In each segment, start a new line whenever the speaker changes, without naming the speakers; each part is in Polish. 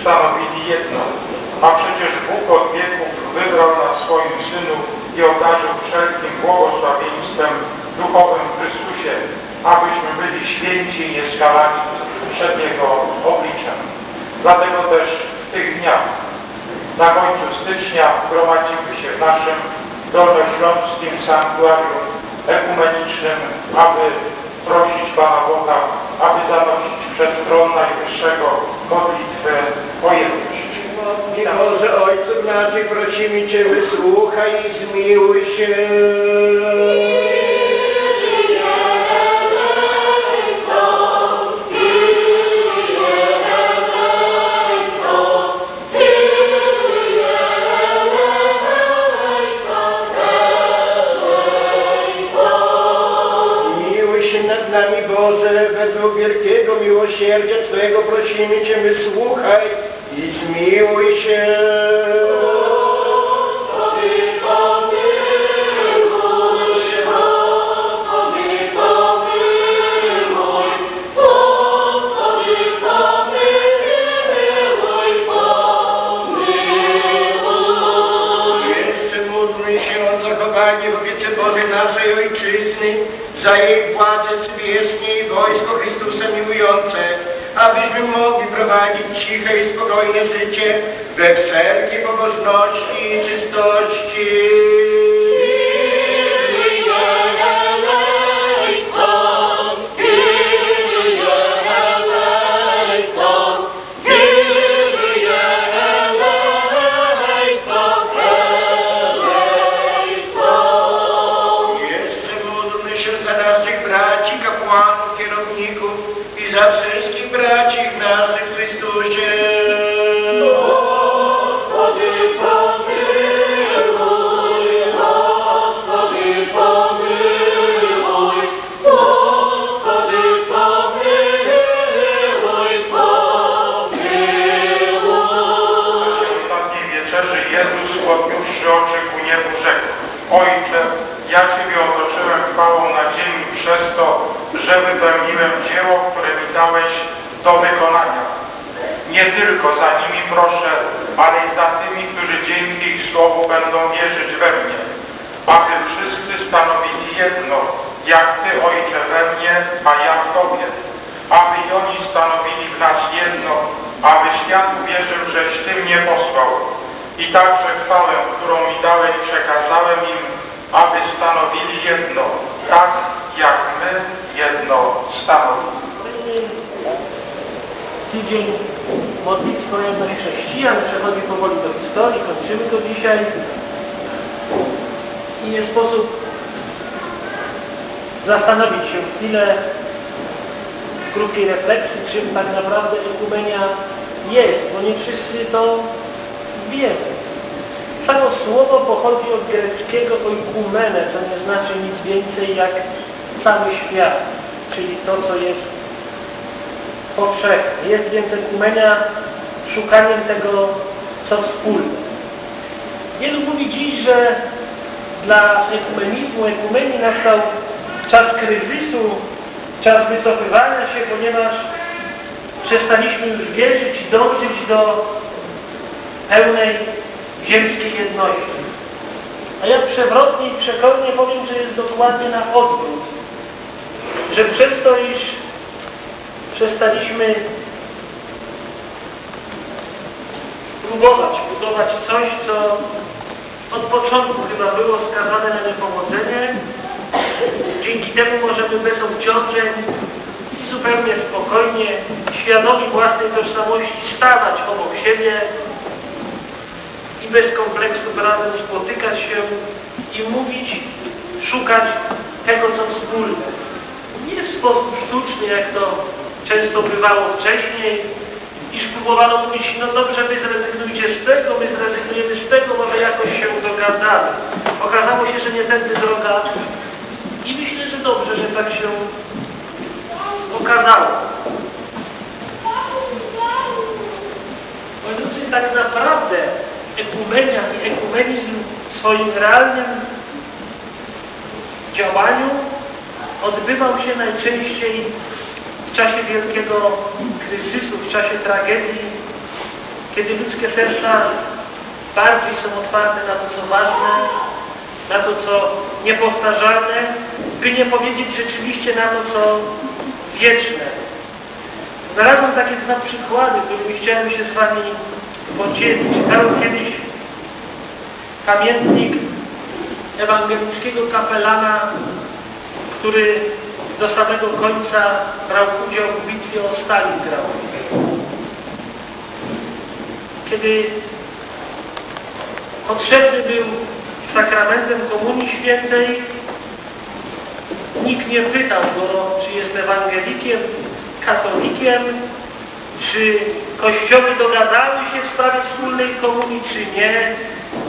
stanowili jedno. A przecież Bóg od wieków wybrał nas swoim Synu i obdarzył wszelkim błogosławieństwem duchowym w Chrystusie, abyśmy byli święci i nieskalani przed Jego obliczem. Dlatego też w tych dniach, na końcu stycznia, gromadzimy się w naszym dolnośląskim sanktuarium ekumenicznym, aby prosić Pana Boga, aby zanosić przed tron Najwyższego modlitwę o jedność.
Boże Ojcu naszych, prosimy Cię, wysłuchaj i zmiłuj się. Nami, Boże, według wielkiego miłosierdzia Prosimy Cię, wysłuchaj i zmiłuj się.
Ale i za tymi, którzy dzięki ich słowu będą wierzyć we mnie, aby wszyscy stanowili jedno, jak Ty, Ojcze, we mnie, a ja w Tobie, aby i oni stanowili w nas jedno, aby świat uwierzył, żeś Ty mnie posłał. I także chwałę, którą mi dałeś, przekazałem im, aby stanowili jedno, tak jak my jedno stanowimy.
Tydzień modlitwy jedność chrześcijan przechodzi powoli do historii, kończymy go dzisiaj. I nie sposób zastanowić się chwilę w krótkiej refleksji, czym tak naprawdę ekumenia jest, bo nie wszyscy to wiemy. Samo słowo pochodzi od greckiego oikumene, co nie znaczy nic więcej jak cały świat, czyli to, co jest powszechne. Jest ekumenia szukaniem tego, co wspólne. Wielu mówi dziś, że dla ekumenizmu, ekumenii nastał czas kryzysu, czas wycofywania się, ponieważ przestaliśmy już wierzyć i dążyć do pełnej ziemskiej jedności. A ja przewrotnie i przekornie powiem, że jest dokładnie na odwrót. Że przez to, iż przestaliśmy próbować budować coś, co od początku chyba było skazane na niepowodzenie. Dzięki temu możemy bez obciążeń i zupełnie spokojnie, świadomi własnej tożsamości stawać obok siebie i bez kompleksu razem spotykać się i mówić, szukać tego, co wspólne. Nie w sposób sztuczny, jak to często bywało wcześniej, iż próbowano mówić, no dobrze, wy zrezygnujcie z tego, my zrezygnujemy z tego, może jakoś się dogadamy. Okazało się, że nie tędy droga i myślę, że dobrze, że tak się okazało. Drodzy, tak naprawdę ekumenia i ekumenizm w swoim realnym działaniu odbywał się najczęściej czasie wielkiego kryzysu, w czasie tragedii, kiedy ludzkie serca bardziej są otwarte na to, co ważne, na to, co niepowtarzalne, by nie powiedzieć rzeczywiście na to, co wieczne. Znalazłem takie dwa przykłady, którymi chciałem się z Wami podzielić. Czytałem kiedyś pamiętnik ewangelickiego kapelana, który do samego końca brał udział w bitwie o Stalingrad. Kiedy potrzebny był sakramentem Komunii Świętej, nikt nie pytał go, czy jest ewangelikiem, katolikiem, czy kościoły dogadały się w sprawie wspólnej komunii, czy nie,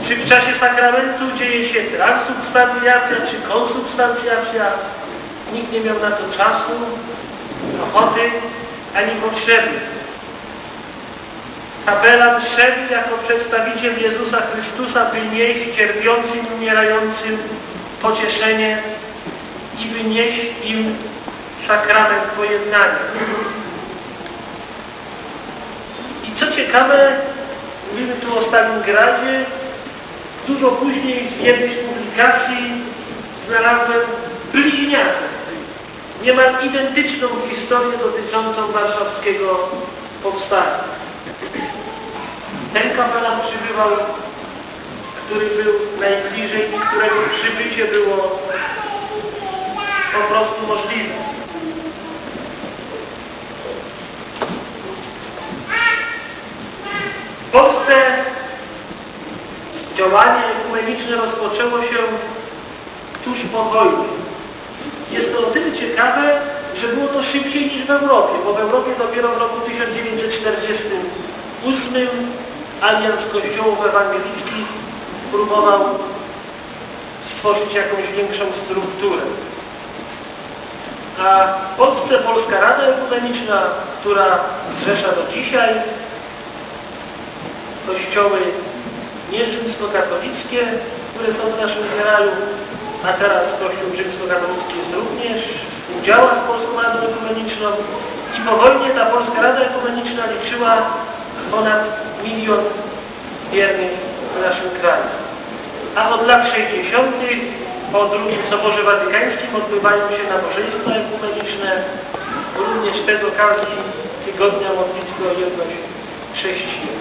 czy w czasie sakramentu dzieje się transubstancjacja, czy konsubstancjacja. Nikt nie miał na to czasu, ochoty, ani potrzeby. Kapelan szedł jako przedstawiciel Jezusa Chrystusa, by nieść cierpiącym, umierającym pocieszenie i by nieść im sakrament pojednania. I co ciekawe, mówimy tu o Stalingradzie, dużo później w jednej z publikacji znalazłem bliźniaczą, niemal identyczną historię dotyczącą warszawskiego powstania. Ten kapelan przybywał, który był najbliżej i którego przybycie było po prostu możliwe. W Polsce działanie ekumeniczne rozpoczęło się tuż po wojnie. Jest to o tyle ciekawe, że było to szybciej niż w Europie, bo w Europie dopiero w roku 1948 Alians Kościołów Ewangelickich próbował stworzyć jakąś większą strukturę. A w Polsce Polska Rada Ekumeniczna, która zrzesza do dzisiaj kościoły nierzymskokatolickie, które są w naszym kraju, a teraz Kościół rzymskokatolicki jest również, współdziała z Polską Radą Ekumeniczną i po wojnie ta Polska Rada Ekumeniczna liczyła ponad milion wiernych w naszym kraju. A od lat 60. po drugim Soborze Watykańskim odbywają się nabożeństwa ekumeniczne, również z okazji Tygodnia Modlitwy o Jedność Chrześcijan.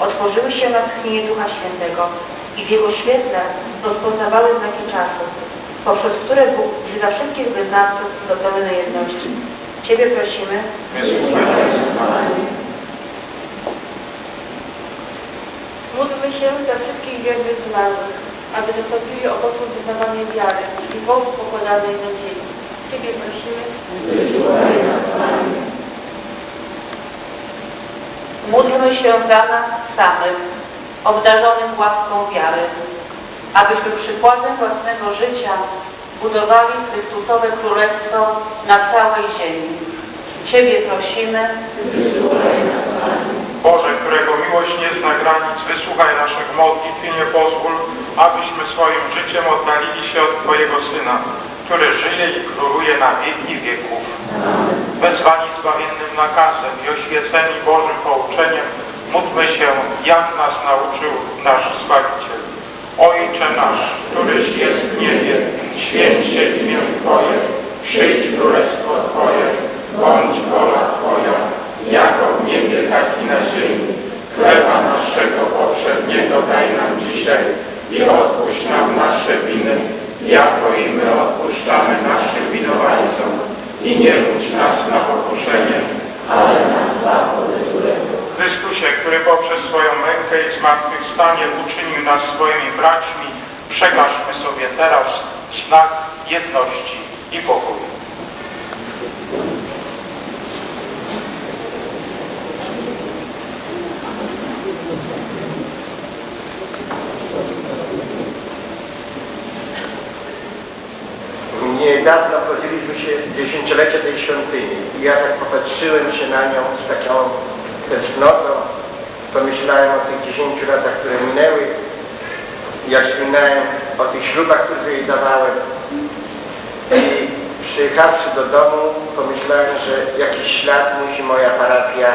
Otworzyły się na tchnienie Ducha Świętego i w Jego świetle rozpoznawały znaki czasu, poprzez które Bóg wzywa wszystkich wyznawców do pełnej jedności. Ciebie prosimy, módlmy się za wszystkich wiernych zmarłych, aby dostąpili owoców wyznawania wiary i Bogu pokładanej nadziei. Ciebie prosimy, Módlmy się za nas samych, obdarzonych łaską wiary, abyśmy przykładem własnego życia budowali Chrystusowe Królestwo na całej ziemi. Ciebie prosimy,
Boże, którego miłość nie zna granic, wysłuchaj naszych modlitw i nie pozwól, abyśmy swoim życiem oddalili się od Twojego Syna, który żyje i króluje na wieki wieków. Wezwani zbawiennym nakazem i oświeceni Bożym pouczeniem, módlmy się, jak nas nauczył nasz Zbawiciel. Ojcze nasz, któryś jest w niebie, święć się imię Twoje, przyjdź królestwo Twoje, bądź wola Twoja, jako w niebie, tak i na ziemi. Chleba naszego poprzedniego daj nam dzisiaj i odpuść nam nasze winy, jako i my odpuszczamy naszym winowajcom. I nie wódź nas na pokuszenie, ale nas złego. Chrystusie, który poprzez swoją mękę i zmartwychwstanie uczynił nas swoimi braćmi, przekażmy sobie teraz znak jedności i pokoju.
Obchodziliśmy się dziesięciolecie tej świątyni i ja tak popatrzyłem się na nią z taką tęsknotą, pomyślałem o tych dziesięciu latach, które minęły, jak wspominałem o tych ślubach, które jej dawałem i przyjechawszy do domu pomyślałem, że jakiś ślad musi moja parafia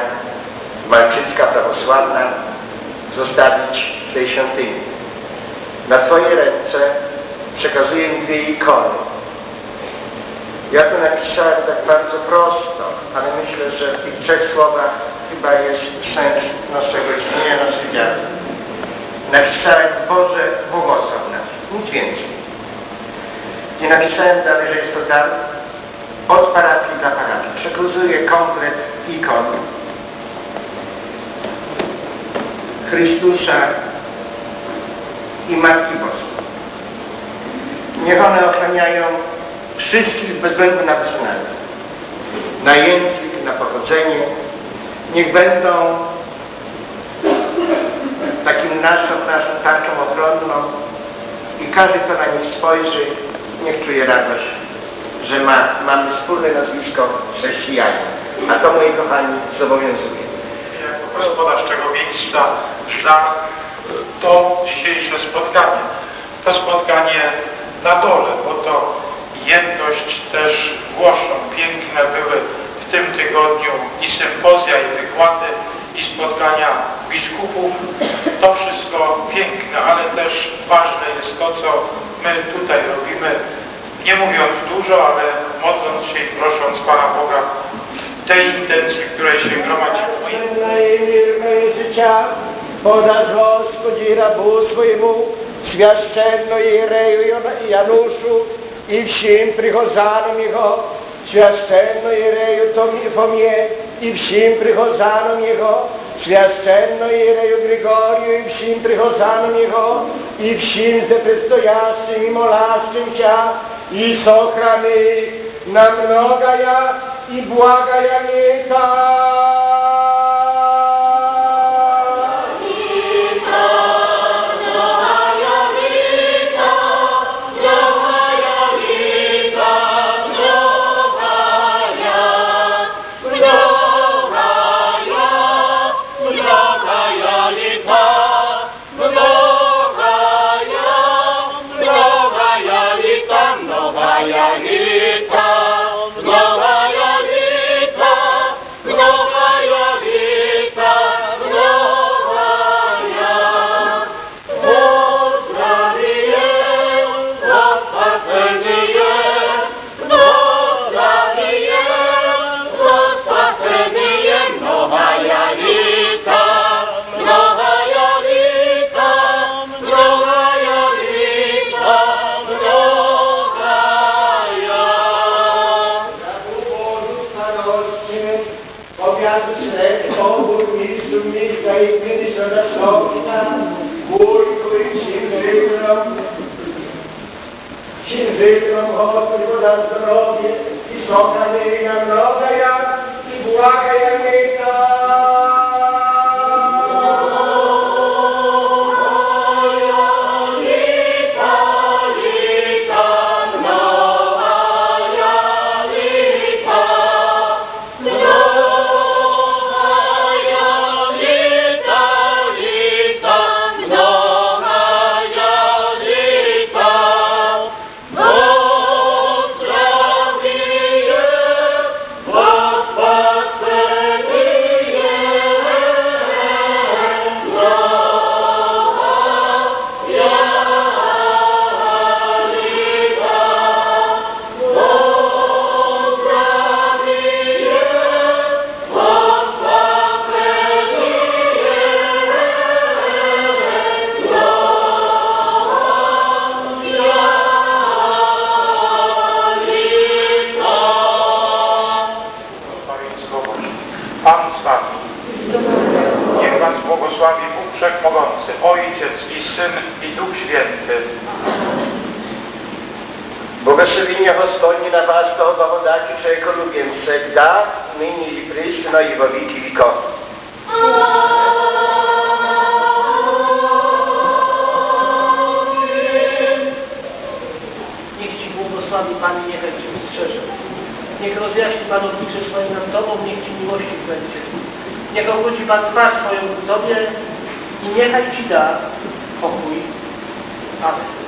malczycka, prawosławna zostawić w tej świątyni. Na Twoje ręce przekazuję dwie ikony. Ja to napisałem tak bardzo prosto, ale myślę, że w tych trzech słowach chyba jest część naszego istnienia, naszej wiary. Napisałem Boże błogosław nas, nic więcej. I napisałem dalej, że jest to dar od parafii dla parafii. Przekazuję komplet ikon Chrystusa i Matki Boskiej. Niech one ochraniają wszystkich bez względu na wyznanie, na język, na pochodzenie. Niech będą takim naszą, naszą tarczą ochronną i każdy, kto na nich spojrzy, niech czuje radość, że ma, mamy wspólne nazwisko chrześcijanin. A to, moi kochani, zobowiązuje.
gospodarz tego miejsca dla to dzisiejsze spotkanie. To spotkanie na dole, bo to jedność. Piękne były w tym tygodniu i sympozja, i wykłady, i spotkania biskupów. To wszystko piękne, ale też ważne jest to, co my tutaj robimy. Nie mówiąc dużo, ale modląc się i prosząc Pana Boga w tej intencji, w której się gromadzimy.
Наимирное życia podać Господи рабу своему, священно Иерею Янушу и всем прихожанам Его, священно Иерею Фоме и всем прихожанам Его, священно Иерею Григорию и всем прихожанам Его, и всем предстоящим и молящимся, и сохрани на многое и благая лета.
Niech
Ci miłości będzie. Niech obróci Pan twarz swoją ku Tobie i niechaj Ci da pokój. Amen.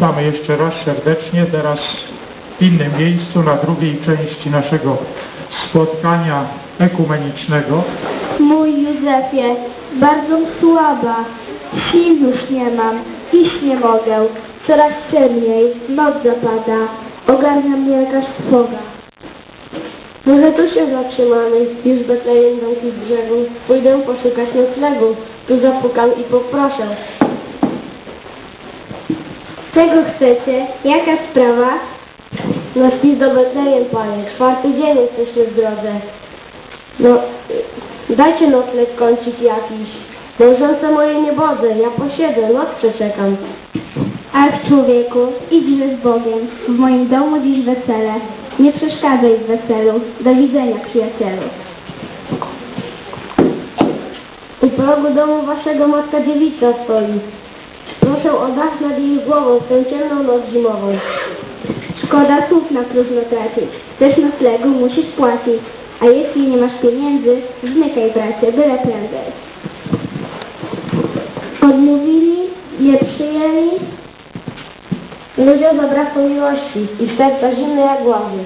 Witamy jeszcze raz serdecznie, teraz w innym miejscu, na drugiej części naszego spotkania ekumenicznego.
Mój Józefie, bardzo słaba, sił już nie mam, iść nie mogę, coraz ciemniej, noc zapada, ogarnia mnie jakaś trwoga. Może tu się zatrzymamy, już Betlejem z brzegu, pójdę poszukać noclegu, tu zapukam i poproszę. Czego chcecie? Jaka sprawa? No spis do Betlejem, panie, czwarty dzień jesteśmy w drodze. No, dajcie nocleg kącik jakiś. Małżonce moje nie bodzę, ja posiedzę, noc przeczekam. Ach, człowieku, idź z Bogiem. W moim domu dziś wesele. Nie przeszkadzaj w weselu. Do widzenia, przyjacielu. U progu domu waszego matka dziewica stoi. Proszę o dach nad jej głową w tę ciemną noc zimową. Szkoda słów na próżno tracić. Też noclegu musisz płacić. A jeśli nie masz pieniędzy, zmykaj bracie, byle prędzej. Odmówili, nie przyjęli. Ludziom zabrakło miłości i serca zimne jak głowy.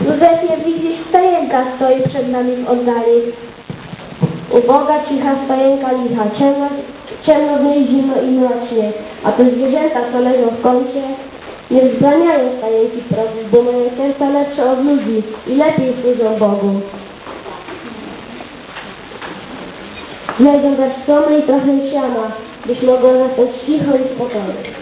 Józefie, widzisz, stajenka stoi przed nami w oddali. Uboga, cicha stajenka licha, ciemno, ciemno niej zimno i mrocznie, a te zwierzęta, co leżą w kącie, nie wzbraniają stajenki progi, bo mają serca lepsze od ludzi i lepiej służą Bogu. Znajdę dać stromy i trochę siana, byś mogła zostać cicho i spokojnie.